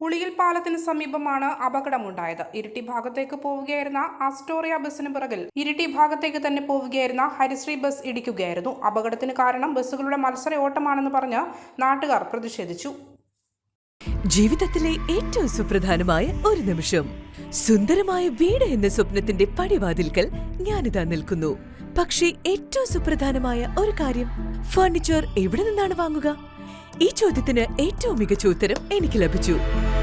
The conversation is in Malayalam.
ഉളിയിൽ പാലത്തിന് സമീപമാണ് അപകടമുണ്ടായത്. ഇരിട്ടി ഭാഗത്തേക്ക് പോവുകയായിരുന്ന അസ്റ്റോറിയ ബസ്സിന് പിറകിൽ ഇരിട്ടി ഭാഗത്തേക്ക് തന്നെ പോവുകയായിരുന്ന ഹരിശ്രീ ബസ് ഇടിക്കുകയായിരുന്നു. അപകടത്തിന് കാരണം ബസ്സുകളുടെ മത്സര ഓട്ടമാണെന്ന് പറഞ്ഞ് നാട്ടുകാർ പ്രതിഷേധിച്ചു. ജീവിതത്തിലെ ഏറ്റവും സുപ്രധാനമായ ഒരു നിമിഷം. സുന്ദരമായ വീട് എന്ന സ്വപ്നത്തിന്റെ പടിവാതിൽക്കൽ ഞാനിതാ നിൽക്കുന്നു. പക്ഷേ ഏറ്റവും സുപ്രധാനമായ ഒരു കാര്യം ഫർണിച്ചർ എവിടെ നിന്നാണ് വാങ്ങുക? ഈ ചോദ്യത്തിന് ഏറ്റവും മികച്ച ഉത്തരം എനിക്ക് ലഭിച്ചു.